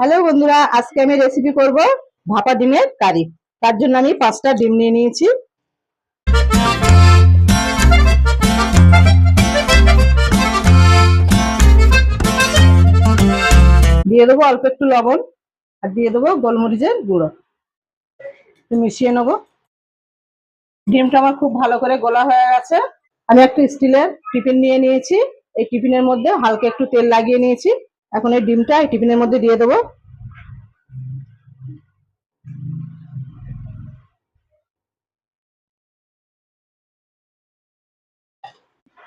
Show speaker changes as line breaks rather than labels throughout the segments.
Hello বন্ধুরা, আজকে আমি রেসিপি করব ভাপা ডিমের কারি। তার জন্য আমি পাঁচটা ডিম নিয়ে নিয়েছি। দিয়ে দেবো অল্প একটু লবণ আর দিয়ে দেবো গোলমরিচের গুঁড়ো। মিশিয়ে নেব। ডিমটা আমার খুব ভালো করে গোলা হয়ে গেছে। আমি একটা স্টিলের টিফিন নিয়ে নিয়েছি। এই টিফিনের মধ্যে হালকা একটু তেল লাগিয়ে নিয়েছি। এখন এই ডিমটা এই টিফিনের মধ্যে দিয়ে দেবো।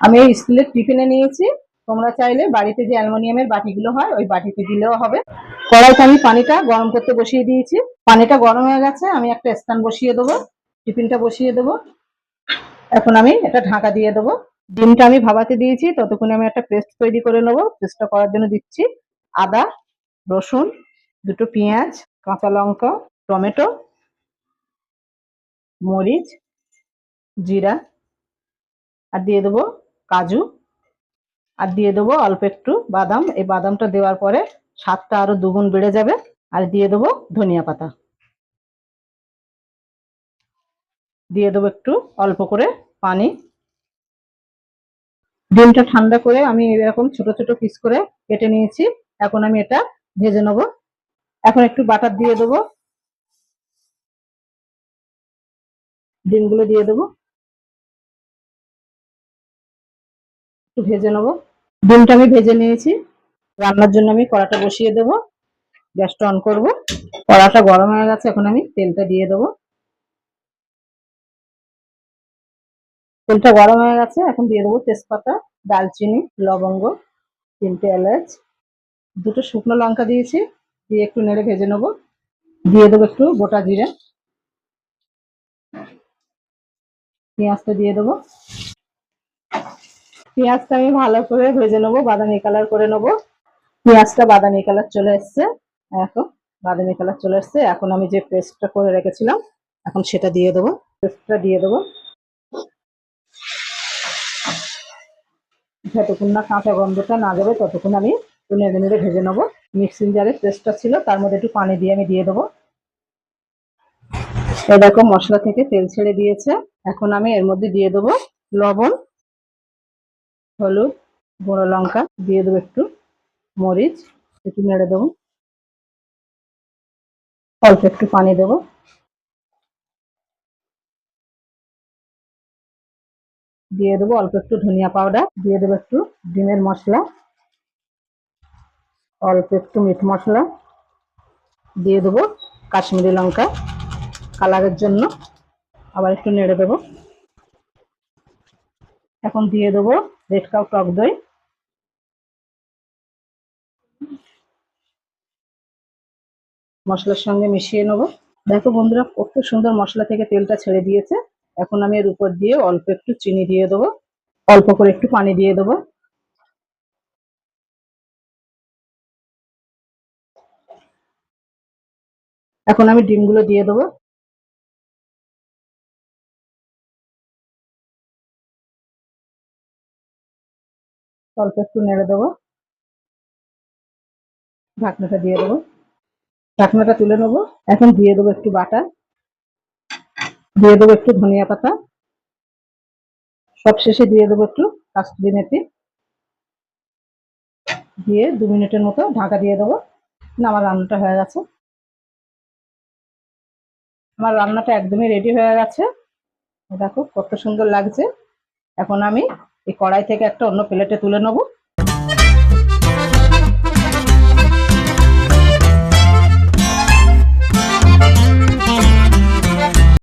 আমি এই স্টিলের টিফিনে নিয়েছি। তোমরা চাইলে বাড়িতে যে অ্যালুমিনিয়ামের বাটিগুলো হয়, ওই বাটিতে দিলেও হবে। কড়াইতে আমি পানিটা গরম করতে বসিয়ে দিয়েছি। পানিটা গরম হয়ে গেছে, আমি একটা স্থান বসিয়ে দেবো। টিফিনটা বসিয়ে দেবো। এখন আমি এটা ঢাকা দিয়ে দেবো। ডিমটা আমি ভাবাতে দিয়েছি, ততক্ষণে আমি একটা পেস্ট তৈরি করে নেব। পেস্টটা করার জন্য দিচ্ছি আদা, রসুন, দুটো পেঁয়াজ, কাঁচা লঙ্কা, টমেটো, মরিচ, জিরা, আর দিয়ে দেবো কাজু। আর দিয়ে দেবো অল্প একটু বাদাম। এই বাদামটা দেওয়ার পরে স্বাদটা আরও দুগুণ বেড়ে যাবে। আর দিয়ে দেবো ধনিয়া পাতা। দিয়ে দেবো একটু অল্প করে পানি। ডিমটা ঠান্ডা করে আমি এরকম ছোট ছোট পিস করে কেটে নিয়েছি। এখন আমি এটা ভেজে নেব। এখন একটু বাটার দিয়ে দেবো। ডিমগুলো দিয়ে দেবো। একটু ভেজে নেব। ডিমটা আমি ভেজে নিয়েছি। রান্নার জন্য আমি কড়াটা বসিয়ে দেবো। গ্যাসটা অন করব। কড়াটা গরম হয়ে গেছে, এখন আমি তেলটা দিয়ে দেবো। তেলটা গরম হয়ে গেছে, এখন দিয়ে দেবো তেজপাতা দালচিনি লবঙ্গ, তিনটে এলাচ, দুটো শুকনো লঙ্কা দিয়েছি, দিয়ে একটু নেড়ে ভেজে নেব। দিয়ে দেবো একটু গোটা জিরে। পেঁয়াজটা দিয়ে দেবো। পেঁয়াজটা আমি ভালো করে ভেজে নেব, বাদামি কালার করে নেব। পেঁয়াজটা বাদামি কালার চলে এসছে। এখন বাদামি কালার চলে এসছে। এখন আমি যে পেস্টটা করে রেখেছিলাম, এখন সেটা দিয়ে দেবো। পেস্টটা দিয়ে দেবো। যতক্ষণ না কাঁচা গন্ধটা না যাবে, ততক্ষণ আমি নেড়ে নেড়ে ভেজে নেব। মিক্সিং জারের পেস্টটা ছিল, তার মধ্যে একটু পানি দিয়ে আমি দিয়ে দেবো। এরকম মশলা থেকে তেল ছেড়ে দিয়েছে। এখন আমি এর মধ্যে দিয়ে দেবো লবণ, হলুদ, গুঁড়ো লঙ্কা, দিয়ে দেবো একটু মরিচ, একটু নেড়ে দেবো। অল্প একটু পানি দেবো। দিয়ে দেবো অল্প একটু ধনিয়া পাউডার দিয়ে দেবো একটু ডিমের মশলা, অল্প একটু মিট মশলা, দিয়ে দেবো কাশ্মীরি লঙ্কা কালারের জন্য, আবার একটু নেড়ে দেবো। এখন দিয়ে দেবো রেড কাউ টক দই। মশলার সঙ্গে মিশিয়ে নেব। দেখো বন্ধুরা, কত সুন্দর মশলা থেকে তেলটা ছেড়ে দিয়েছে। এখন আমি এর উপর দিয়ে অল্প একটু চিনি দিয়ে দেবো। অল্প করে একটু পানি দিয়ে দেবো। এখন আমি ডিমগুলো দিয়ে দেবো। অল্প একটু নেড়ে দেবো। ঢাকনাটা দিয়ে দেবো। ঢাকনাটা তুলে নেব। এখন দিয়ে দেবো একটু বাটা দিয়ে দেবো একটু ধনিয়া পাতা। সব শেষে দিয়ে দেবো একটু কাস্তুরি মেথি। দিয়ে দু মিনিটের মতো ঢাকা দিয়ে দেবো। না, আমার রান্নাটা হয়ে গেছে। আমার রান্নাটা একদমই রেডি হয়ে গেছে। দেখো কত সুন্দর লাগছে। এখন আমি এই কড়াই থেকে একটা অন্য প্লেটে তুলে নেব।